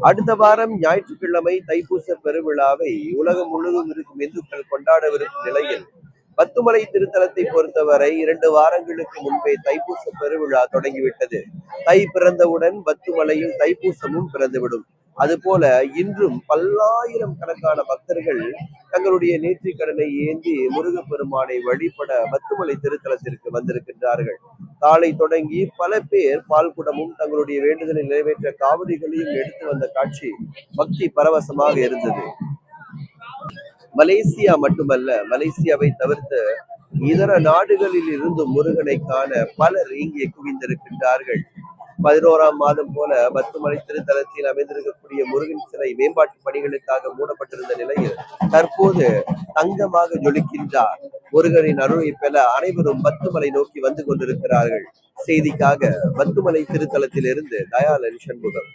அடுத்த வாரம் ஞாயிற்றுக்கிழமை தைப்பூச பெருவிழாவை உலகம் முழுவதும் இருக்கும் இந்துக்கள் கொண்டாடவிருக்கும் நிலையில் பத்துமலை திருத்தலத்தை பொறுத்தவரை இரண்டு வாரங்களுக்கு முன்பே தைப்பூச பெருவிழா தொடங்கிவிட்டது. தை பிறந்தவுடன் பத்துமலையில் தைப்பூசமும் பிறந்துவிடும். அதுபோல இன்றும் பல்லாயிரம் கணக்கான பக்தர்கள் தங்களுடைய நேற்றிக் கடனை ஏந்தி முருகப்பெருமானை வழிபட பத்துமலை திருத்தலத்திற்கு வந்திருக்கின்றார்கள். காலை தொடங்கி பல பேர் பால்குடமும் தங்களுடைய வேண்டுதலை நிறைவேற்ற காவடிகளையும் எடுத்து வந்த காட்சி பக்தி பரவசமாக இருந்தது. மலேசியா மட்டுமல்ல மலேசியாவை தவிர்த்து இதர நாடுகளில் இருந்து முருகனை காண பலர் இங்கே குவிந்திருக்கின்றார்கள். பதினோராம் மாதம் போல பத்துமலை திருத்தலத்தில் அமைந்திருக்கக்கூடிய முருகன் சிலை மேம்பாட்டு பணிகளுக்காக மூடப்பட்டிருந்த நிலையில் தற்போது தங்கமாக ஜொலிக்கின்றார். முருகனின் அருளை பெற அனைவரும் பத்துமலை நோக்கி வந்து கொண்டிருக்கிறார்கள். செய்திக்காக பத்துமலை திருத்தலத்திலிருந்து தயாளன் சண்முகம்.